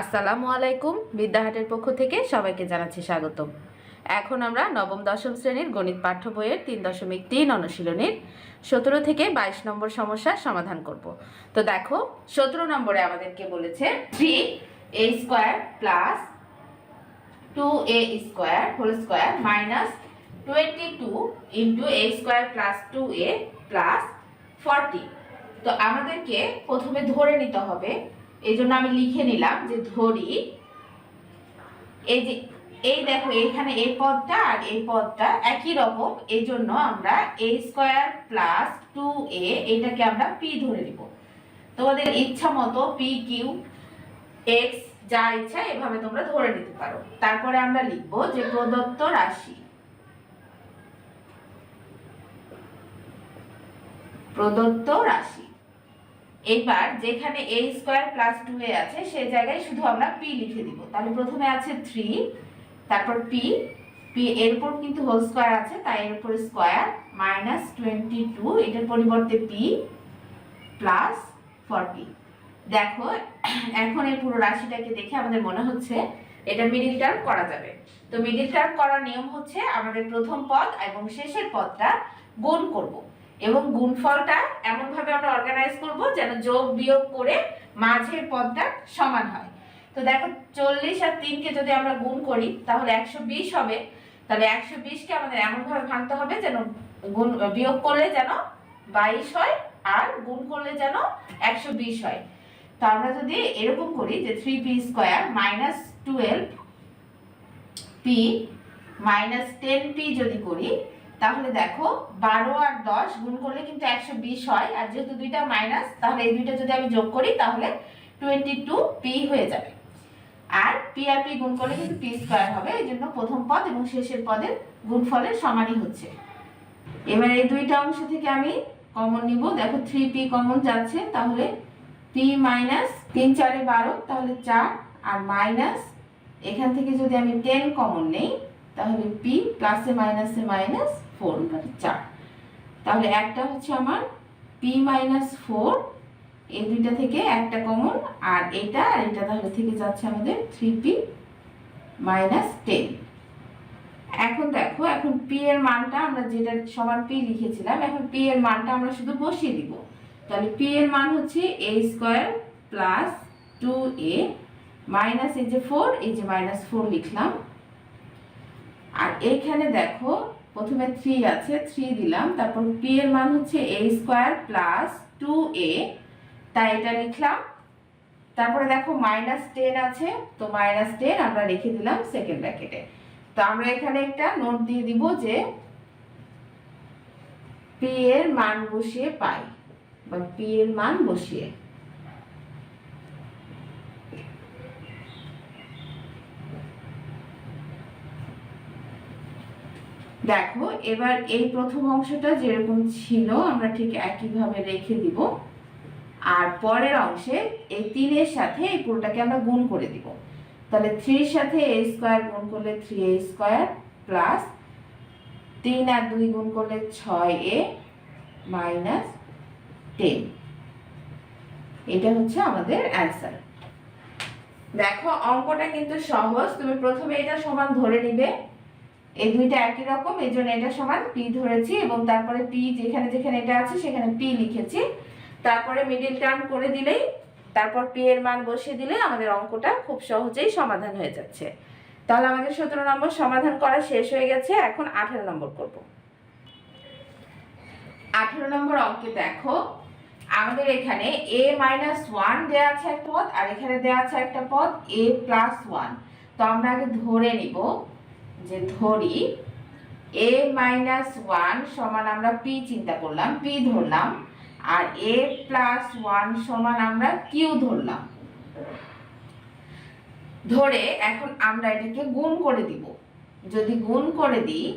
আসসালামু আলাইকুম, বিদ্যাহাটের পক্ষ থেকে সবাইকে জানাচ্ছি স্বাগতম। এখন আমরা নবম, দশম শ্রেণির গণিত পাঠ্য বইয়ের তিন দশমিক তিন অনুশীলনীর সতেরো থেকে বাইশ নম্বর সমস্যার সমাধান করব। তো দেখো, সতেরো নম্বরে আমাদেরকে বলেছে three a square plus two a square whole square minus twenty two into a square plus two a plus forty তো আমাদেরকে প্রথমে ধরে নিতে হবে এই জন্য আমি লিখে নিলাম যে ধরি। এই যে, এই দেখো, এখানে এই পদটা আর এই পদটা একই রকম এই জন্য আমরা a square plus two a এটাকে আমরা পি ধরে নিব। তোমাদের ইচ্ছা মতো পি কিউ এক্স যা ইচ্ছা এভাবে তোমরা ধরে নিতে পারো। তারপরে আমরা লিখব যে প্রদত্ত রাশি। প্রদত্ত রাশি। এইবার যেখানে a square plus two a আছে, সেই জায়গায় শুধু আমরা পি লিখে দিব। তাহলে প্রথমে আছে থ্রি তারপর পি পি এর উপর কিন্তু হোল স্কোয়ার আছে, তাই এর উপর স্কোয়ার মাইনাস টোয়েন্টি টু এটার পরিবর্তে পি প্লাস ফর্টি দেখো, এখন এই পুরো রাশিটাকে দেখে আমাদের মনে হচ্ছে এটা মিডিল টার্ম করা যাবে। তো মিডিল টার্ম করার নিয়ম হচ্ছে আমাদের প্রথম পদ এবং শেষের পদটা গুণ করব। এবং গুণফলটা এমনভাবে আমরা অর্গানাইজ করব যেন যোগ বিয়োগ করে মাঝের পদটা সমান হয়। তো দেখো চল্লিশ আর তিনকে যদি আমরা গুণ করি, তাহলে একশো বিশ হবে। তাহলে একশো বিশকে আমাদের এমনভাবে ভাঙতে হবে যেন গুণ, বিয়োগ করলে যেন বাইশ হয় আর গুণ করলে যেন একশো বিশ হয়। তো আমরা যদি এরকম করি যে three p square minus twelve p minus ten p যদি করি তাহলে দেখো বারো আর দশ গুণ করলে কিন্তু একশো বিশ হয়, আর যেহেতু দুইটা মাইনাস তাহলে এই দুইটা যদি আমি যোগ করি, তাহলে টোয়েন্টি টু পি হয়ে যাবে। আর পি আর পি গুণ করলে কিন্তু পি স্কোয়ার হবে, এই জন্য প্রথম পদ এবং শেষের পদের গুণফলের সমানই হচ্ছে। এবার এই দুইটা অংশ থেকে আমি কমন নিব। দেখো থ্রি পি কমন যাচ্ছে, তাহলে পি মাইনাস তিন চারে বারো, তাহলে চার, আর মাইনাস এখান থেকে যদি আমি টেন কমন নেই, তাহলে পি প্লাসে মাইনাসে মাইনাস ফোর মানে চার। তাহলে একটা হচ্ছে আমার পি মাইনাস ফোর এই দুইটা থেকে একটা কমন আর এটা আর এটা তাহলে থেকে যাচ্ছে আমাদের থ্রি পি মাইনাস টেন এখন দেখো, এখন পি এর মানটা আমরা যেটা সমান পি লিখেছিলাম, এখন পি এর মানটা আমরা শুধু বসিয়ে দিব। তাহলে পি এর মান হচ্ছে a square plus two a minus এই যে ফোর এই যে মাইনাস ফোর লিখলাম। আর এইখানে দেখো প্রথমে থ্রি আছে থ্রি দিলাম। তারপর পি এর মান হচ্ছে a square plus two a তাই এটা লিখলাম। তারপরে দেখো মাইনাস টেন আছে, তো মাইনাস টেন আমরা রেখে দিলাম সেকেন্ড ব্র্যাকেটে তো আমরা এখানে একটা নোট দিয়ে দিব যে পি এর মান বসিয়ে পাই, বা পি এর মান বসিয়ে। দেখো, এবার এই প্রথম অংশটা যেরকম ছিল, আমরা ঠিক একইভাবে রেখে দিব। আর পরের অংশে এই তিনের সাথে এই পুরোটাকে আমরা গুণ করে দিব। তাহলে থ্রির সাথে এ স্কোয়ার গুণ করলে থ্রি এ স্কোয়ার প্লাস তিন আর দুই গুণ করলে ছয় এ মাইনাস টেন। এটা হচ্ছে আমাদের অ্যান্সার। দেখো, অঙ্কটা কিন্তু সহজ। তুমি প্রথমে এটা সমান ধরে নিবে। এই দুইটা একই রকম, এই জন্য এটা সমান পি ধরেছি এবং তারপরে পি যেখানে যেখানে এটা আছে সেখানে পি লিখেছি। তারপরে মিডিল টার্ম করে দিলেই, তারপর পি এর মান বসিয়ে দিলে আমাদের অঙ্কটা খুব সহজেই সমাধান হয়ে যাচ্ছে। তাহলে আমাদের সতেরো নম্বর সমাধান করা শেষ হয়ে গেছে, এখন আঠেরো নম্বর করব। আঠেরো নম্বর অঙ্কে দেখো, আমাদের এখানে এ মাইনাস ওয়ান দেওয়া আছে একটা পদ, আর এখানে দেওয়া আছে একটা পদ এ প্লাস ওয়ান তো আমরা আগে ধরে নিব। যে ধরি এ মাইনাস ওয়ান সমান আমরা পি চিন্তা করলাম পি ধরলাম, আর এ প্লাস ওয়ান সমান আমরা কিউ ধরলাম। ধরে এখন আমরা এটাকে গুণ করে দিব। যদি গুণ করে দিই,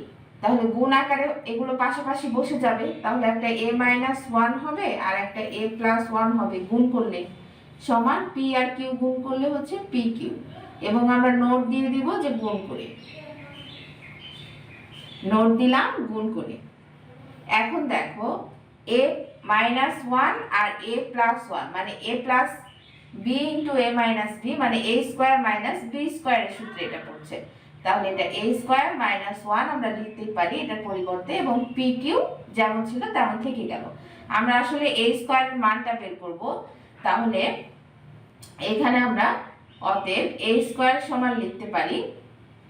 তাহলে গুণ আকারে এগুলো পাশাপাশি বসে যাবে। তাহলে একটা এ মাইনাস ওয়ান হবে, আর একটা এ প্লাস ওয়ান হবে গুণ করলে। সমান পি আর কিউ গুণ করলে হচ্ছে পি কিউ এবং আমরা নোট দিয়ে দিব যে গুণ করে। নোট দিলাম, গুণ করে। এখন দেখো এ মাইনাস ওয়ান আর এ প্লাস ওয়ান মানে a plus b into a minus b মানে এ স্কোয়ার মাইনাস বি স্কোয়ারের সূত্রে এটা পড়ছে। তাহলে এটা এ স্কোয়ার মাইনাস ওয়ান আমরা লিখতে পারি এটার পরিবর্তে, এবং পি কিউ যেমন ছিল তেমন থেকে গেল। আমরা আসলে এ স্কোয়ারের মানটা বের করব। তাহলে এখানে আমরা অতএব এ স্কোয়ার সমান লিখতে পারি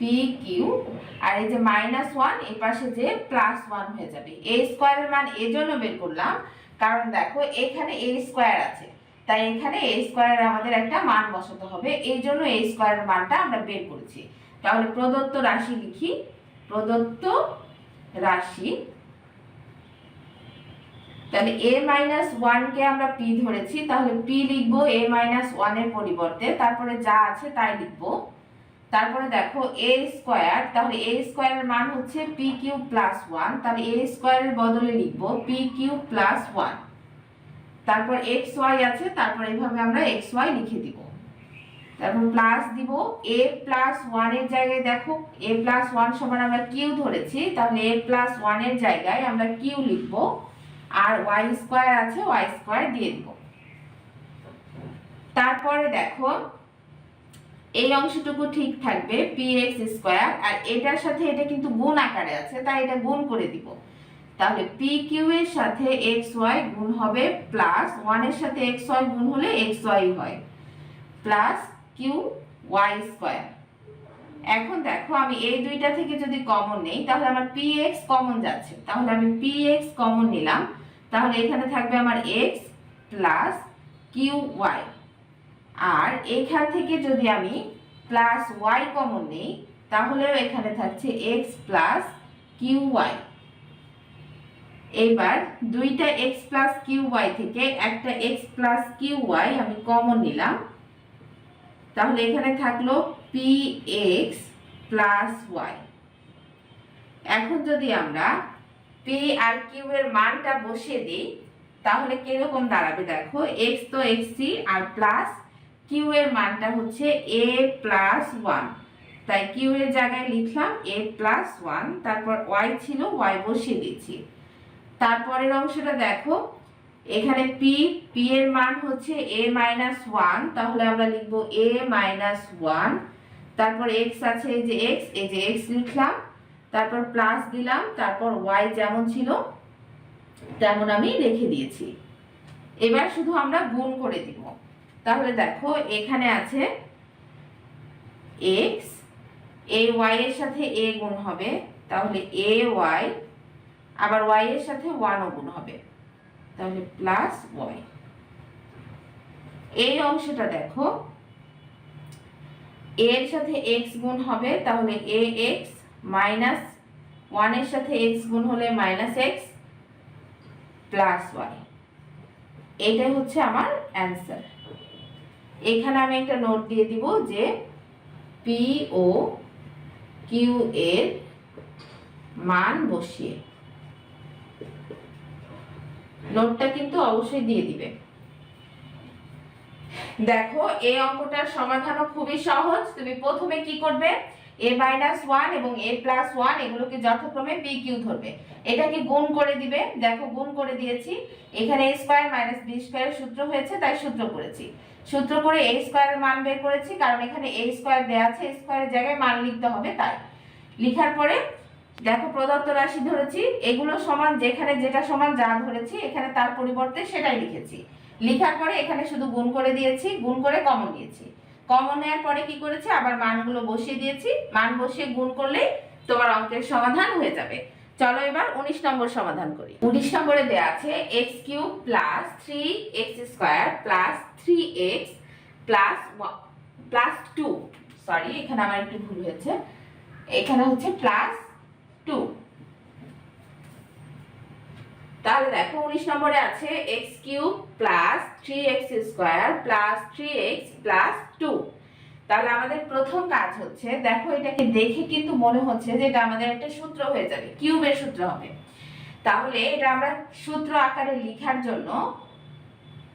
পি কিউ আর এই যে মাইনাস ওয়ান এ পাশে যে প্লাস ওয়ান হয়ে যাবে। এ স্কোয়ারের মান এজন্য বের করলাম, কারণ দেখো এখানে এ স্কোয়ার আছে। তাই এখানে এ স্কোয়ারের আমাদের একটা মান বসাতে হবে। এই জন্য এ স্কোয়ারের মানটা আমরা বের করেছি। তাহলে প্রদত্ত রাশি লিখি। প্রদত্ত রাশি। তাহলে এ মাইনাস ওয়ানকে আমরা পি ধরেছি। তাহলে পি লিখব এ মাইনাস ওয়ানের পরিবর্তে। তারপরে যা আছে তাই লিখব। তারপরে দেখো এ স্কোয়ার তাহলে এ স্কোয়ারের মান হচ্ছে পি কিউ প্লাস ওয়ান তাহলে এ স্কোয়ারের বদলে লিখব পি কিউ প্লাস ওয়ান তারপর এক্স ওয়াই আছে, তারপর এইভাবে আমরা এক্স ওয়াই লিখে দিব। তারপর প্লাস দিব এ প্লাস ওয়ানের জায়গায় দেখো এ প্লাস ওয়ান সমান আমরা কিউ ধরেছি, তাহলে এ প্লাস ওয়ানের জায়গায় আমরা কিউ লিখব, আর ওয়াই স্কোয়ার আছে ওয়াই স্কোয়ার দিয়ে দিব। তারপরে দেখো এই অংশটুকু ঠিক থাকবে পি এক্স স্কোয়ার আর এটার সাথে এটা কিন্তু গুণ আকারে আছে, তাই এটা গুণ করে দিব। তাহলে পি কিউ এর সাথে এক্স ওয়াই গুণ হবে প্লাস ওয়ানের সাথে এক্স ওয়াই গুণ হলে এক্স ওয়াই হয় প্লাস কিউ ওয়াই স্কোয়ার এখন দেখো, আমি এই দুইটা থেকে যদি কমন নেই, তাহলে আমার পি এক্স কমন যাচ্ছে। তাহলে আমি পি এক্স কমন নিলাম। তাহলে এখানে থাকবে আমার এক্স প্লাস কিউ ওয়াই আর এখান থেকে যদি আমি প্লাস ওয়াই কমন নিই, তাহলেও এখানে থাকছে এক্স প্লাস কিউ ওয়াই এবার দুইটা এক্স প্লাস কিউ ওয়াই থেকে একটা এক্স প্লাস কিউ ওয়াই আমি কমন নিলাম। তাহলে এখানে থাকল পি এক্স প্লাস ওয়াই এখন যদি আমরা পি আর কিউ এর মানটা বসিয়ে দিই, তাহলে কীরকম দাঁড়াবে দেখো? এক্স তো এক্সি আর প্লাস কিউ এর মানটা হচ্ছে এ প্লাস ওয়ান তাই কিউ এর জায়গায় লিখলাম এ প্লাস ওয়ান তারপর ওয়াই ছিল ওয়াই বসিয়ে দিচ্ছি। তারপরের অংশটা দেখো, এখানে পি পি এর মান হচ্ছে এ মাইনাস ওয়ান তাহলে আমরা লিখব এ মাইনাস ওয়ান তারপর এক্স আছে, এই যে এক্স এই যে এক্স লিখলাম। তারপর প্লাস দিলাম, তারপর ওয়াই যেমন ছিল, তেমন আমি রেখে দিয়েছি। এবার শুধু আমরা গুণ করে দিব। তাহলে দেখো, এখানে আছে এক্স এ ওয়াই এর সাথে এ গুণ হবে, তাহলে এ ওয়াই আবার ওয়াই এর সাথে ওয়ানও গুণ হবে, তাহলে প্লাস ওয়াই এই অংশটা দেখো এর সাথে এক্স গুণ হবে, তাহলে এ এক্স মাইনাস ওয়ানের সাথে এক্স গুণ হলে মাইনাস এক্স প্লাস ওয়াই এটাই হচ্ছে আমার অ্যান্সার এখানে আমি একটা নোট দিয়ে দিব যে পি ও কিউ এর মান বসিয়ে। নোটটা কিন্তু অবশ্যই দিয়ে দিবে। দেখো এই অঙ্কটার সমাধানও খুবই সহজ। তুমি প্রথমে কি করবে? এ মাইনাস ওয়ান এবং এ প্লাস ওয়ান এগুলোকে যথাক্রমে পি কিউ ধরবে। এটাকে গুণ করে দিবে। দেখো, গুণ করে দিয়েছি। এখানে এ স্কোয়ার মাইনাস বি স্কোয়ারের সূত্র হয়েছে, তাই সূত্র করেছি। সূত্র করে এ স্কোয়ারের মান বের করেছি, কারণ এখানে এ স্কোয়ার দেওয়া আছে স্কোয়ারের জায়গায় মান লিখতে হবে তাই। লিখার পরে, দেখো, প্রদত্ত রাশি ধরেছি, এগুলো সমান যেখানে যেটা সমান যা ধরেছি, এখানে তার পরিবর্তে সেটাই লিখেছি। লিখার পরে এখানে শুধু গুণ করে দিয়েছি, গুণ করে কমন নিয়েছি। কমন নেওয়ার পরে কি করেছি? আবার মানগুলো বসিয়ে দিয়েছি। মান বসিয়ে গুণ করলেই তোমার অঙ্কের সমাধান হয়ে যাবে। চলো এবার উনিশ নম্বর সমাধান করি। উনিশ নম্বরে দেওয়া আছে x cube plus three x square plus three x plus plus two. Sorry, এখানে আমার একটু ভুল হয়েছে। এখানে হচ্ছে প্লাস টু। তাহলে দেখো, উনিশ নম্বরে আছে x cube plus three x square plus three x plus two. তাহলে আমাদের প্রথম কাজ হচ্ছে, দেখো এটাকে দেখে কিন্তু মনে হচ্ছে যে এটা আমাদের একটা সূত্র হয়ে যাবে, কিউবের সূত্র হবে। তাহলে এটা আমরা সূত্র আকারে লেখার জন্য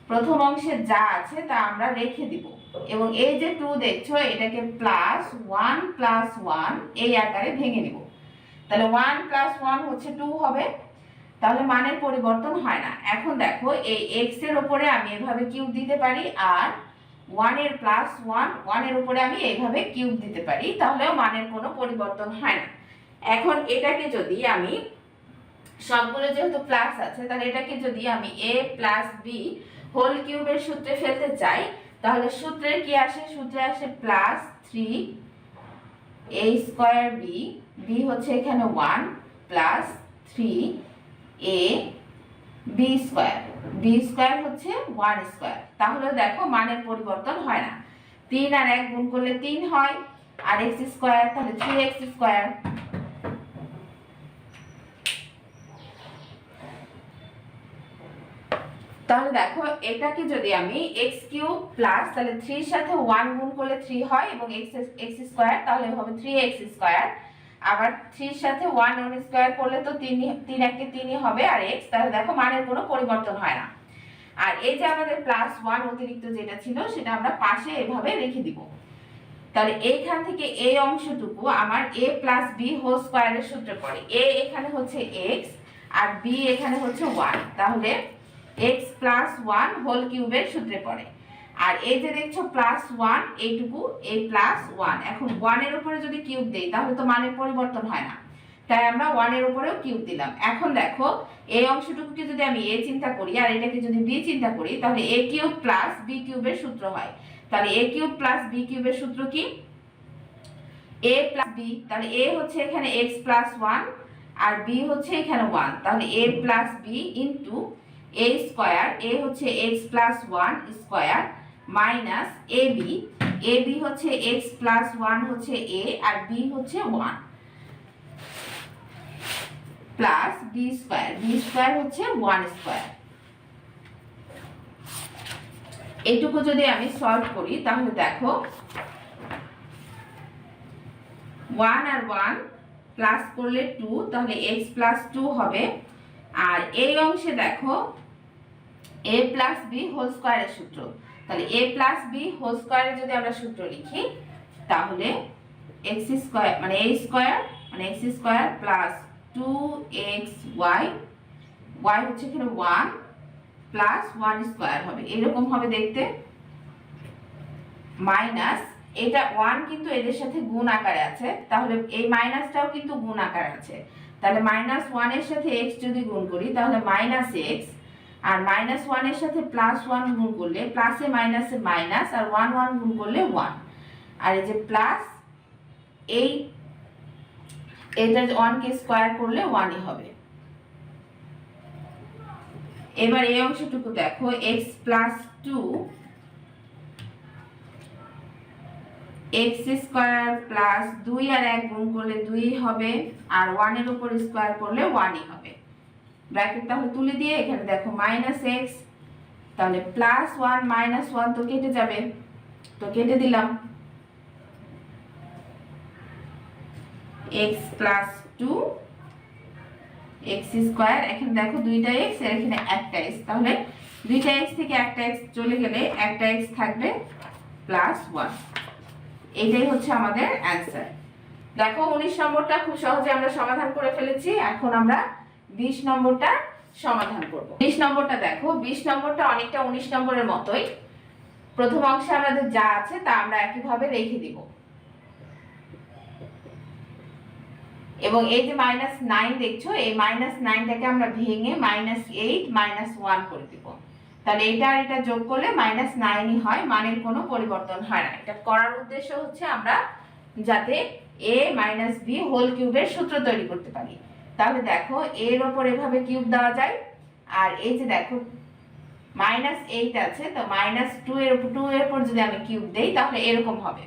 প্রথম অংশে যা আছে তা আমরা রেখে দিব। এবং এই যে টু দেখছ, এটাকে প্লাস ওয়ান প্লাস ওয়ান এই আকারে ভেঙে নিব। তাহলে ওয়ান প্লাস ওয়ান হচ্ছে টু হবে, তাহলে মানের পরিবর্তন হয় না। এখন দেখো, এই এক্সের ওপরে আমি এভাবে কিউব দিতে পারি আর ওয়ানের প্লাস ওয়ান ওয়ানের উপরে আমি এইভাবে কিউব দিতে পারি, তাহলেও মানের কোনো পরিবর্তন হয় না। এখন এটাকে যদি আমি, সবগুলো যেহেতু প্লাস আছে, তাহলে এটাকে যদি আমি এ প্লাস বি হোল কিউবের সূত্রে ফেলতে চাই, তাহলে সূত্রে কি আসে? সূত্রে আসে plus three a square b b হচ্ছে এখানে one plus three a b square b square হচ্ছে ওয়ান স্কোয়ার তাহলে দেখো মানের পরিবর্তন হয় না। তিন আর এক গুণ করলে তিন হয়, আর এক্স স্কোয়ার তাহলে থ্রি এক্স স্কোয়ার তাহলে দেখো, এটাকে যদি আমি এক্স কিউব প্লাস তাহলে থ্রির সাথে ওয়ান গুণ করলে থ্রি হয়, এবং এক্স এক্স স্কোয়ার তাহলে হবে থ্রি এক্স স্কোয়ার আবার থ্রির সাথে ওয়ান ওয়ান স্কোয়ার করলে তো তিন তিন একে তিনই হবে আর এক্স তাহলে দেখো মানের কোনো পরিবর্তন হয় না। আর এই যে আমাদের প্লাস ওয়ান অতিরিক্ত যেটা ছিল, সেটা আমরা পাশে এভাবে রেখে দিব। তাহলে এইখান থেকে এই অংশটুকু আমার এ প্লাস বি হোল স্কোয়ারের সূত্রে পড়ে। এ এখানে হচ্ছে এক্স আর বি এখানে হচ্ছে ওয়ান তাহলে এক্স প্লাস ওয়ান হোল কিউবের সূত্রে পড়ে। আর এই যে দেখছ প্লাস ওয়ান এইটুকু, এই প্লাস ওয়ান এখন ওয়ানের উপরে যদি কিউব দেই, তাহলে তো মানের পরিবর্তন হয় না। তাই আমরা ওয়ানের উপরেও কিউব দিলাম। এখন দেখো, এই অংশটুকুকে যদি আমি এ চিন্তা করি, আর এটাকে যদি বি চিন্তা করি, তাহলে এ কিউব প্লাস বি কিউবের সূত্র হয়। তাহলে এ কিউব প্লাস বি কিউবের সূত্র কি? এ প্লাস বি তাহলে এ হচ্ছে এখানে এক্স প্লাস ওয়ান আর বি হচ্ছে এখানে ওয়ান তাহলে a plus b into a square a হচ্ছে x plus one square minus a b a b হচ্ছে এক্স প্লাস ওয়ান হচ্ছে এ আর বি হচ্ছে one plus b square b square হচ্ছে ওয়ান স্কোয়ার। এইটুকু যদি আমি সলভ করি, তাহলে দেখো, ওয়ান আর ওয়ান প্লাস করলে টু, তাহলে এক্স প্লাস টু হবে। আর এই অংশে দেখো, এ প্লাস বি হোল স্কোয়ারের সূত্র। তাহলে এ প্লাস বি হোল স্কোয়ারে যদি আমরা সূত্র লিখি, তাহলে এক্স স্কোয়ার মানে এ স্কোয়ার মানে x square plus two x y y হচ্ছে এখানে ওয়ান প্লাস ওয়ান স্কোয়ার হবে। এরকম হবে দেখতে। মাইনাস এটা ওয়ান কিন্তু এদের সাথে গুণ আকারে আছে। তাহলে এই মাইনাসটাও কিন্তু গুণ আকারে আছে। তাহলে মাইনাস ওয়ানের সাথে এক্স যদি গুণ করি, তাহলে মাইনাস এক্স আর মাইনাস ওয়ানের সাথে প্লাস ওয়ান গুণ করলে প্লাসে মাইনাসে মাইনাস আর ওয়ান ওয়ান গুণ করলে ওয়ান আর এই যে প্লাস এই, এটা ওয়ানকে স্কোয়ার করলে ওয়ানই হবে। এবার এই অংশটুকু দেখো x plus two x square plus দুই আর এক গুণ করলে দুই হবে, আর ওয়ানের উপর স্কোয়ার করলে ওয়ানই হবে। ব্র্যাকেট তাহলে তুলে দিয়ে এখানে দেখো মাইনাস এক্স তাহলে প্লাস ওয়ান মাইনাস ওয়ান তো কেটে যাবে। তো কেটে দিলাম। X plus two x square এখানে দেখো দুইটা এক্স আর এখানে একটা এক্স তাহলে দুইটা এক্স থেকে একটা এক্স চলে গেলে একটা এক্স থাকবে প্লাস ওয়ান এটাই হচ্ছে আমাদের অ্যান্সার দেখো উনিশ নম্বরটা খুব সহজে আমরা সমাধান করে ফেলেছি। এখন আমরা বিশ নম্বরটা সমাধান করব। বিশ নম্বরটা দেখো, বিশ নম্বরটা অনেকটা উনিশ নম্বরের মতোই। প্রথম অংশে আমাদের যা আছে তা আমরা একইভাবে রেখে দিব। এবং এই যে মাইনাস নাইন দেখছ, এই মাইনাস নাইনটাকে আমরা ভেঙে মাইনাস এইট মাইনাস ওয়ান করে দিব। তাহলে এটা আর এটা যোগ করলে মাইনাস নাইনই হয়, মানের কোনো পরিবর্তন হয় না। এটা করার উদ্দেশ্য হচ্ছে আমরা যাতে এ মাইনাস বি হোল কিউবের সূত্র তৈরি করতে পারি। তাহলে দেখো এর ওপর এভাবে কিউব দেওয়া যায়। আর এই যে দেখো মাইনাস এইট আছে, তো মাইনাস টু এর টু এর উপর যদি আমি কিউব দেই, তাহলে এরকম হবে।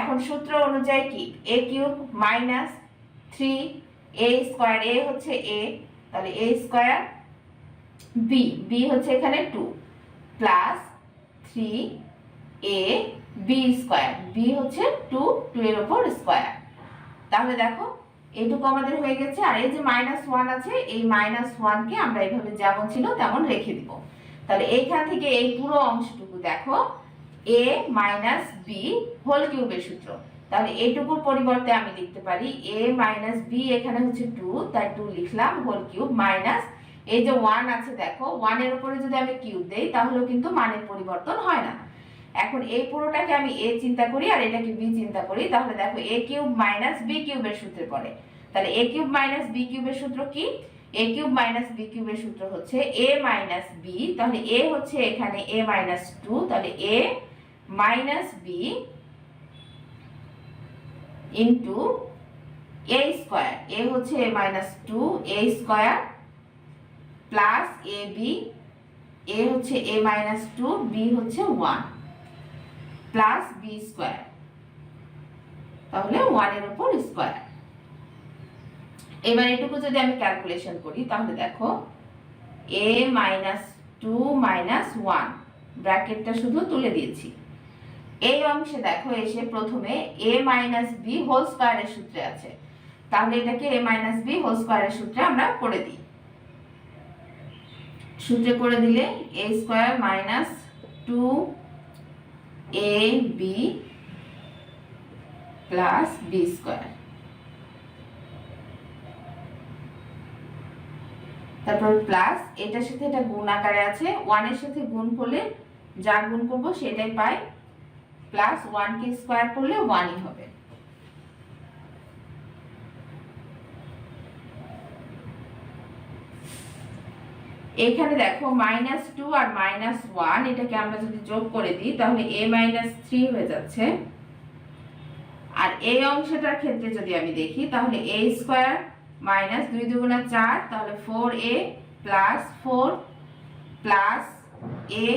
এখন সূত্র অনুযায়ী কি? A cube minus three a square a হচ্ছে এ তাহলে এ স্কোয়ার বি বি হচ্ছে এখানে two plus three a b square b হচ্ছে টু টু এর ওপর স্কোয়ার তাহলে দেখো এইটুকু আমাদের হয়ে গেছে। আর এই যে মাইনাস ওয়ান আছে, এই মাইনাস ওয়ানকে আমরা এইভাবে যেমন ছিল তেমন রেখে দিব। তাহলে এইখান থেকে এই পুরো অংশটুকু দেখো এ মাইনাস বি হোল কিউবের সূত্র। তাহলে এইটুকুর পরিবর্তে আমি লিখতে পারি এ মাইনাস বি এখানে হচ্ছে টু তাই টু লিখলাম হোল কিউব মাইনাস এই যে ওয়ান আছে দেখো ওয়ানের উপরে যদি আমি কিউব দেই, তাহলেও কিন্তু মানের পরিবর্তন হয় না। এখন এই পুরোটাকে আমি এ চিন্তা করি আর এটাকে বি চিন্তা করি, তাহলে দেখো এ কিউব মাইনাস বি কিউবের সূত্রে পড়ে। তাহলে এ কিউব মাইনাস বি কিউবের সূত্র কি? এ কিউব মাইনাস বি কিউবের সূত্র হচ্ছে এ মাইনাস বি তাহলে এ হচ্ছে এখানে এ মাইনাস টু তাহলে a minus b into a square a হচ্ছে a minus two a square plus a b a হচ্ছে এ মাইনাস টু বি হচ্ছে ওয়ান প্লাস বি স্কোয়ার তাহলে ওয়ানের উপর স্কোয়ার এবার এটুকু যদি আমি ক্যালকুলেশন করি, তাহলে দেখো a minus two minus one ব্র্যাকেটটা শুধু তুলে দিয়েছি। এই অংশে দেখো, এসে প্রথমে এ মাইনাস বি হোল স্কোয়ারের সূত্রে আছে। তাহলে এটাকে এ মাইনাস বি হোল স্কোয়ারের সূত্রে আমরা করে দিই। সূত্রে করে দিলে a square minus two a b plus b square তারপর প্লাস এটার সাথে এটা গুণ আকারে আছে। ওয়ানের সাথে গুণ করলে যা গুণ করব সেটাই পাই। প্লাস ওয়ানকে স্কোয়ার করলে ওয়ানই হবে। এখানে দেখো মাইনাস টু আর মাইনাস ওয়ান এটাকে আমরা যদি যোগ করে দিই, তাহলে এ মাইনাস থ্রি হয়ে যাচ্ছে। আর এই অংশটার ক্ষেত্রে যদি আমি দেখি, তাহলে এ স্কোয়ার মাইনাস দুই দুগুণা চার, তাহলে four a plus four plus a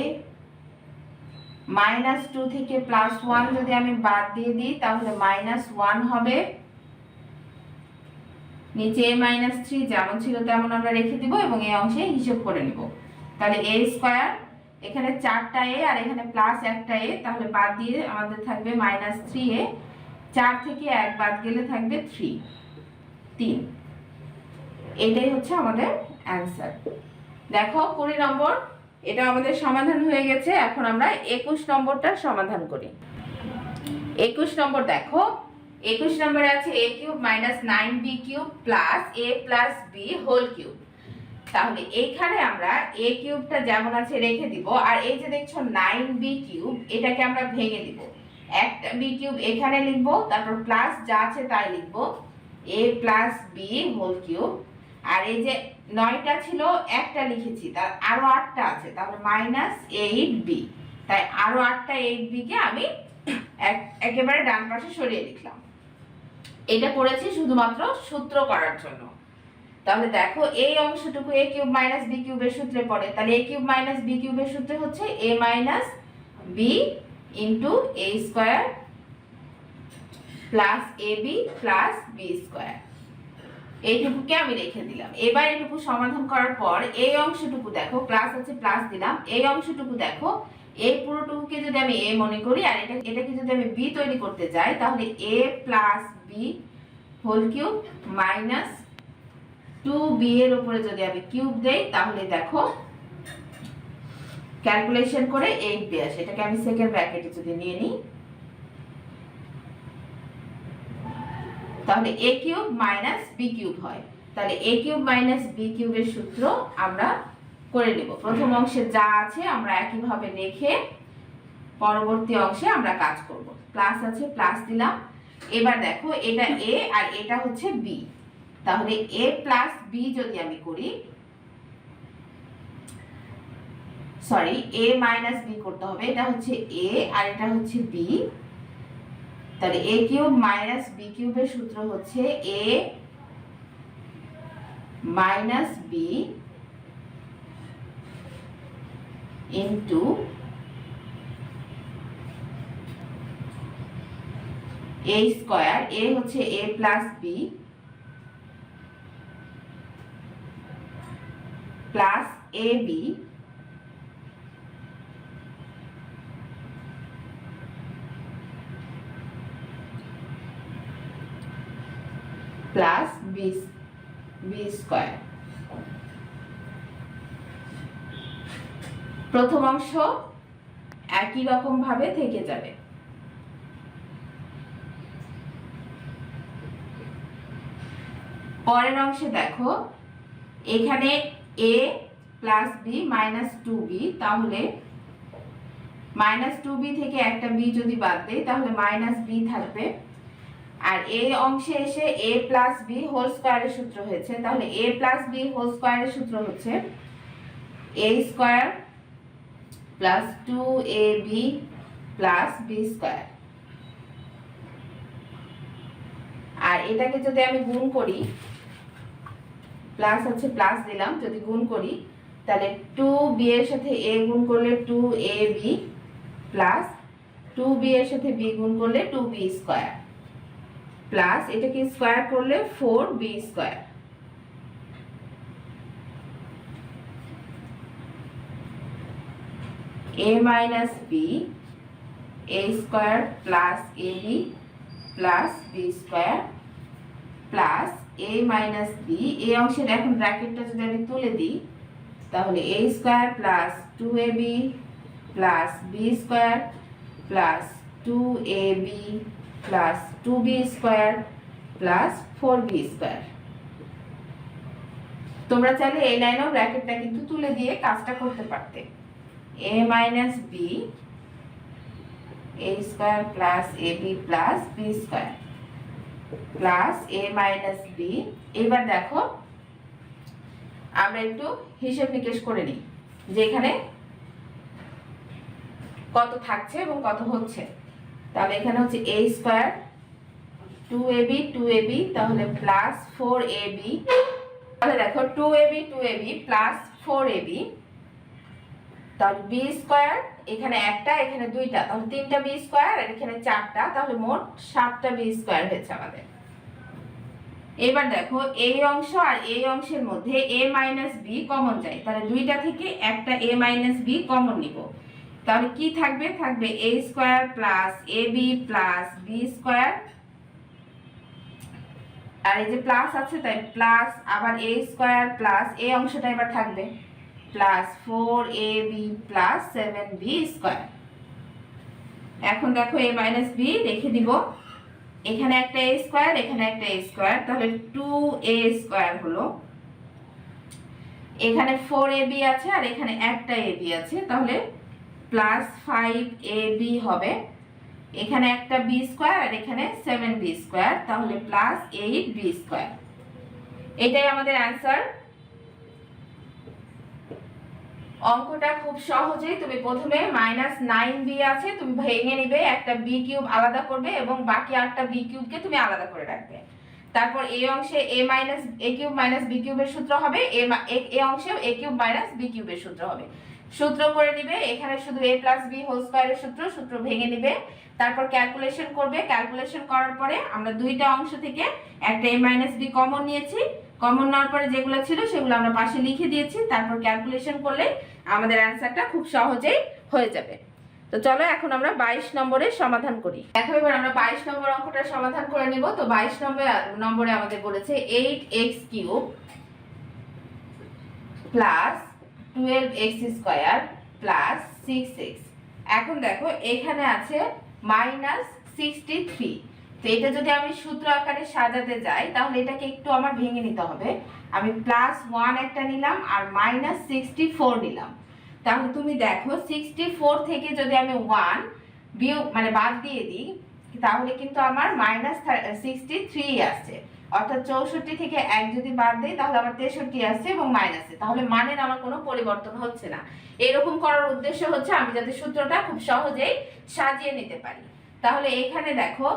minus two থেকে প্লাস ওয়ান যদি আমি বাদ দিয়ে দিই, তাহলে মাইনাস ওয়ান হবে। নিচে এ মাইনাস থ্রি যেমন ছিল তেমন আমরা রেখে দিব এবং এই অংশে হিসেব করে নিব। তাহলে এ স্কোয়ার এখানে চারটা এ আর এখানে প্লাস একটা এ তাহলে বাদ দিয়ে আমাদের থাকবে মাইনাস থ্রি এ চার থেকে এক বাদ গেলে থাকবে থ্রি তিন। এটাই হচ্ছে আমাদের অ্যান্সার দেখো কুড়ি নম্বর, এটা আমাদের সমাধান হয়ে গেছে, এখন আমরা একুশ নম্বরটা সমাধান করি। একুশ নম্বর দেখো একুশ নম্বরে আছে a cube minus nine b cube plus a plus b whole cube. তাহলে এইখানে আমরা এ কিউবটা যেমন আছে রেখে দিব, আর এই যে দেখছ নাইন বি কিউব, এটাকে আমরা ভেঙে দিব। একটা বি কিউব এখানে লিখব, তারপর প্লাস যা আছে তাই লিখব। A plus b whole cube. আর এই যে নয়টা ছিল, একটা লিখেছি, তার আরও আটটা আছে, তাহলে মাইনাস এইট বি। তাই আরও আটটা এইট বিকে আমি এক- একেবারে ডান পাশে সরিয়ে লিখলাম। এটা করেছি শুধুমাত্র সূত্র করার জন্য। তাহলে দেখো, এই অংশটুকু এ কিউব মাইনাস বি কিউবের সূত্রে পড়ে। তাহলে এ কিউব মাইনাস বি কিউবের সূত্রে হচ্ছে a minus b into a square plus a b plus b square এইটুকুকে আমি রেখে দিলাম। এবার এটুকু সমাধান করার পর এই অংশটুকু দেখো প্লাস আছে প্লাস দিলাম। এই অংশটুকু দেখো এই পুরোটুকুকে যদি আমি এ মনে করি, আর এটা এটাকে যদি আমি বি তৈরি করতে যাই, তাহলে a plus b whole cube minus two b এর উপরে যদি আমি কিউব দেই, তাহলে দেখো ক্যালকুলেশন করে এইট দিয়ে আসে। এটাকে আমি সেকেন্ড ব্র্যাকেটে যদি নিয়ে নিই, তাহলে a cube minus b cube হয়। তাহলে এ কিউব মাইনাস বি কিউবের সূত্র আমরা করে নেব। প্রথম অংশে যা আছে আমরা একইভাবে রেখে পরবর্তী অংশে আমরা কাজ করব। প্লাস আছে প্লাস দিলাম। এবার দেখো এটা এ আর এটা হচ্ছে বি তাহলে এ প্লাস বি যদি আমি করি সরি এ মাইনাস বি করতে হবে। এটা হচ্ছে এ আর এটা হচ্ছে বি তাহলে এ কিউব মাইনাস বি কিউবের সূত্র হচ্ছে a minus b into a square a হচ্ছে a plus b plus a b plus b b square প্রথম অংশ একই রকম ভাবে থেকে যাবে। পরের অংশে দেখো, এখানে a plus b minus two b তাহলে মাইনাস টু বি থেকে একটা বি যদি বাদ দেয় তাহলে মাইনাস বি থাকবে। আর এই অংশে এসে এ প্লাস বি হোল স্কোয়ারের সূত্র হয়েছে, তাহলে এ প্লাস বি হোল স্কোয়ারের সূত্র হচ্ছে a square plus two a b plus b square আর এটাকে যদি আমি গুণ করি প্লাস হচ্ছে প্লাস দিলাম, যদি গুণ করি, তাহলে টু বি এর সাথে এ গুণ করলে two a b plus two b এর সাথে বি গুণ করলে টু বি স্কোয়ার প্লাস এটাকে স্কোয়ার করলে four b square a minus b a square plus a b plus b square plus a minus b এই অংশের এখন ব্র্যাকেটটা যদি আমি তুলে দিই, তাহলে a square plus two a b plus b square plus two a b plus two b square plus four b square তোমরা চাইলে এই লাইনেও ব্র্যাকেটটা কিন্তু তুলে দিয়ে কাজটা করতে পারতে। Minus b a square plus a b plus b square plus a minus b এবার দেখো, আমরা একটু হিসেব নিকেশ করে নিই যে এখানে কত থাকছে এবং কত হচ্ছে। তাহলে এখানে হচ্ছে a square two a b two a b তাহলে প্লাস ফোর এ বি তাহলে দেখো two a b two a b plus four a b তাহলে বি স্কোয়ার এখানে একটা, এখানে দুইটা, তাহলে তিনটা বি স্কোয়ার আর এখানে চারটা, তাহলে মোট সাতটা বি স্কোয়ার হয়েছে আমাদের। এবার দেখো, এই অংশ আর এই অংশের মধ্যে এ মাইনাস বি কমন যায়। তাহলে দুইটা থেকে একটা এ মাইনাস বি কমন নিব। তাহলে কি থাকবে? থাকবে a square plus a b plus b square আর এই যে প্লাস আছে, তাই প্লাস আবার এ স্কোয়ার প্লাস এই অংশটা এবার থাকবে। Plus four a b plus seven b square এখন দেখো এ মাইনাস বি রেখে দিব। এখানে একটা এ স্কোয়ার এখানে একটা এ স্কোয়ার তাহলে টু এ স্কোয়ার হলো। এখানে ফোর এ বি আছে আর এখানে একটা এ বি আছে, তাহলে প্লাস ফাইভ এ বি হবে। এখানে একটা বি স্কোয়ার আর এখানে সেভেন বি স্কোয়ার তাহলে প্লাস এইট বি স্কোয়ার এটাই আমাদের অ্যান্সার অঙ্কটা খুব সহজেই তুমি প্রথমে মাইনাস নাইন বি আছে, তুমি ভেঙে নিবে, একটা বি কিউব আলাদা করবে এবং বাকি আটটা বি কিউবকে তুমি আলাদা করে রাখবে। তারপর এই অংশে a minus a cube minus b কিউবের সূত্র হবে এ অংশেও এ কিউব মাইনাস বি কিউবের সূত্র হবে। সূত্র করে নিবে, এখানে শুধু এ প্লাস বি হোল স্কোয়ারের সূত্র সূত্র ভেঙে নিবে। তারপর ক্যালকুলেশন করবে ক্যালকুলেশন করার পরে আমরা দুইটা অংশ থেকে একটা এ মাইনাস বি কমন নিয়েছি। কমন নেওয়ার পরে যেগুলো ছিল সেগুলো আমরা পাশে লিখে দিয়েছি। তারপর ক্যালকুলেশন করলে আমাদের অ্যান্সারটা খুব সহজেই হয়ে যাবে। তো চলো এখন আমরা বাইশ নম্বরের সমাধান করি। দেখো এবার আমরা বাইশ নম্বর অঙ্কটা সমাধান করে নিব। তো বাইশ নম্বর, নম্বরে আমাদের বলেছে eight x cube plus twelve x square plus six x এখন দেখো এখানে আছে মাইনাস সিক্সটি থ্রি তো এটা যদি আমি সূত্র আকারে সাজাতে যাই, তাহলে এটাকে একটু আমার ভেঙে নিতে হবে। আমি প্লাস ওয়ান একটা নিলাম আর মাইনাস সিক্সটি ফোর নিলাম। তাহলে তুমি দেখো সিক্সটি ফোর থেকে যদি আমি ওয়ান বিয়োগ মানে বাদ দিয়ে দিই, তাহলে কিন্তু আমার মাইনাস সিক্সটি থ্রি আসছে। অর্থাৎ চৌষট্টি থেকে এক যদি বাদ দিই, তাহলে আমার তেষট্টি আসছে এবং মাইনাসে তাহলে মানের আমার কোনো পরিবর্তন হচ্ছে না। এরকম করার উদ্দেশ্য হচ্ছে আমি যাতে সূত্রটা খুব সহজেই সাজিয়ে নিতে পারি। তাহলে এখানে দেখো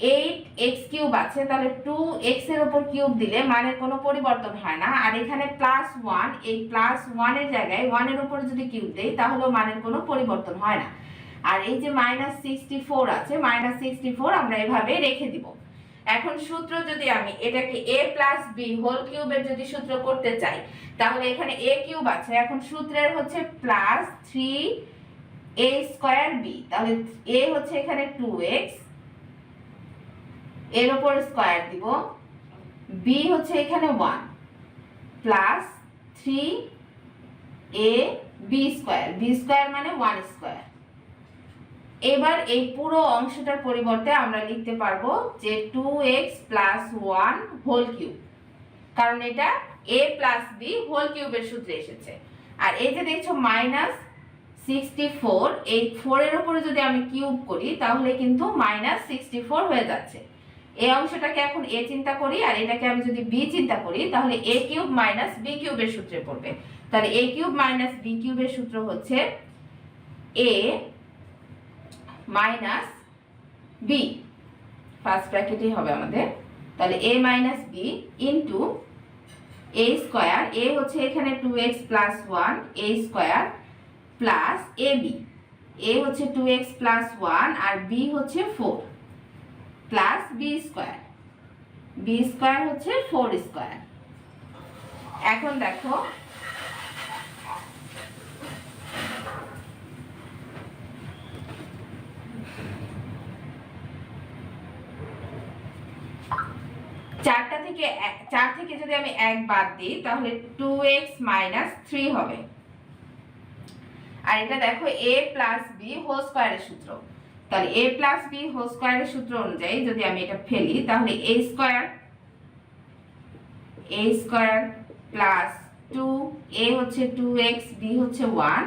এইট এক্স কিউব আছে, তাহলে টু এক্সের উপর কিউব দিলে মানের কোনো পরিবর্তন হয় না। আর এখানে প্লাস ওয়ান এই প্লাস ওয়ানের জায়গায় ওয়ানের উপর যদি কিউব দেই, তাহলেও মানের কোনো পরিবর্তন হয় না। আর এই যে মাইনাস সিক্সটি ফোর আছে মাইনাস সিক্সটি ফোর আমরা এভাবে রেখে দিব। এখন সূত্র যদি আমি এটাকে এ প্লাস বি হোল কিউবের যদি সূত্র করতে চাই, তাহলে এখানে এ কিউব আছে, এখন সূত্রের হচ্ছে plus three a square b তাহলে এ হচ্ছে এখানে টু এক্স এর উপর স্কোয়ার দিব। বি হচ্ছে এখানে one plus three a b square b square মানে ওয়ান স্কোয়ার এবার এই পুরো অংশটার পরিবর্তে আমরা লিখতে পারব যে two x plus one whole cube কারণ এটা এ প্লাস বি হোল কিউবের সূত্রে এসেছে। আর এই যে দেখছ মাইনাস সিক্সটি ফোর এই ফোরের উপরে যদি আমি কিউব করি, তাহলে কিন্তু মাইনাস সিক্সটি ফোর হয়ে যাচ্ছে। এই অংশটাকে এখন এ চিন্তা করি, আর এটাকে আমি যদি বি চিন্তা করি, তাহলে এ কিউব মাইনাস বি কিউবের সূত্রে পড়বে। তাহলে এ কিউব মাইনাস বি কিউবের সূত্র হচ্ছে এ মাইনাস বি। ফার্স্ট ব্র্যাকেটই হবে আমাদের। তাহলে a minus b into a square a হচ্ছে এখানে two x plus one a square plus a b a হচ্ছে টু এক্স প্লাস ওয়ান আর বি হচ্ছে four plus b square. B square হচ্ছে ফোর স্কোয়ার। এখন দেখো, চারটা থেকে চার থেকে যদি আমি এক বাদ দিই, তাহলে টু এক্স মাইনাস থ্রি হবে। আর এটা দেখো এ প্লাস বি হোল স্কোয়ারের সূত্র। তাহলে এ প্লাস বি হোল স্কোয়ারের সূত্র অনুযায়ী যদি আমি এটা ফেলি, তাহলে a square a square plus two a হচ্ছে টু এক্স বি হচ্ছে one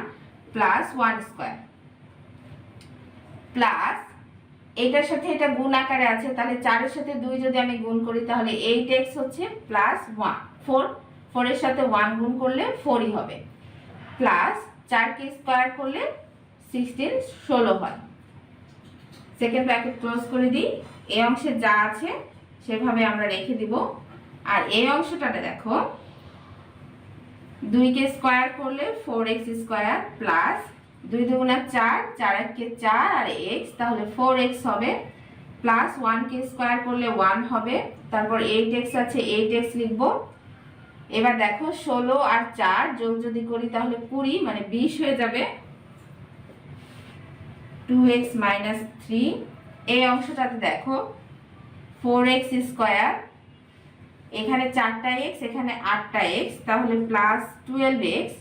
plus one square plus এটার সাথে এটা গুণ আকারে আছে, তাহলে চারের সাথে দুই যদি আমি গুণ করি, তাহলে এইট এক্স হচ্ছে প্লাস ওয়ান ফোর ফোরের সাথে ওয়ান গুণ করলে ফোরই হবে। প্লাস চারকে স্কোয়ার করলে সিক্সটিন ষোলো হয়। সেকেন্ড ব্র্যাকেট ক্লোজ করে দিই। এই অংশে যা আছে, সেভাবে আমরা রেখে দিব। আর এই অংশটাতে দেখো, দুইকে স্কোয়ার করলে ফোর এক্স স্কোয়ার প্লাস দুই দুগুণা চার চার এককে চার আর এক্স তাহলে ফোর এক্স হবে প্লাস ওয়ানকে স্কোয়ার করলে ওয়ান হবে। তারপর এইট এক্স আছে এইট এক্স লিখব। এবার দেখো, ষোলো আর চার যোগ যদি করি, তাহলে কুড়ি মানে বিশ হয়ে যাবে। টু এক্স মাইনাস থ্রি এই অংশটাতে দেখো ফোর এক্স স্কোয়ার এখানে চারটা এক্স এখানে আটটা এক্স তাহলে প্লাস টুয়েলভ এক্স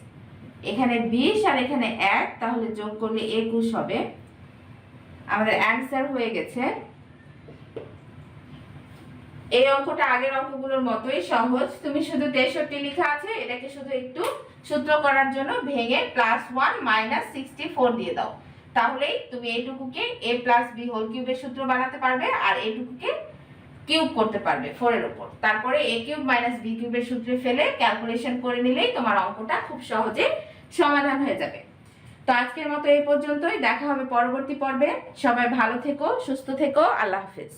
এখানে বিশ আর এখানে এক, তাহলে যোগ করলে একুশ হবে। আমাদের অ্যান্সার হয়ে গেছে। এই অঙ্কটা আগের অঙ্কগুলোর মতোই সহজ। তুমি শুধু তেষট্টি লেখা আছে, এটাকে শুধু একটু সূত্র করার জন্য ভেঙে plus one minus sixty four দিয়ে দাও। তাহলেই তুমি এইটুকুকে এ প্লাস বি হোল কিউবের সূত্র বানাতে পারবে আর এইটুকুকে কিউব করতে পারবে ফোরের উপর। তারপরে এ কিউব মাইনাস বি কিউবের সূত্রে ফেলে ক্যালকুলেশন করে নিলেই তোমার অঙ্কটা খুব সহজে সমাধান হয়ে যাবে। তো আজকের মতো এই পর্যন্তই। দেখা হবে পরবর্তী পর্বে। সবাই ভালো থেকো, সুস্থ থেকো। আল্লাহ হাফেজ।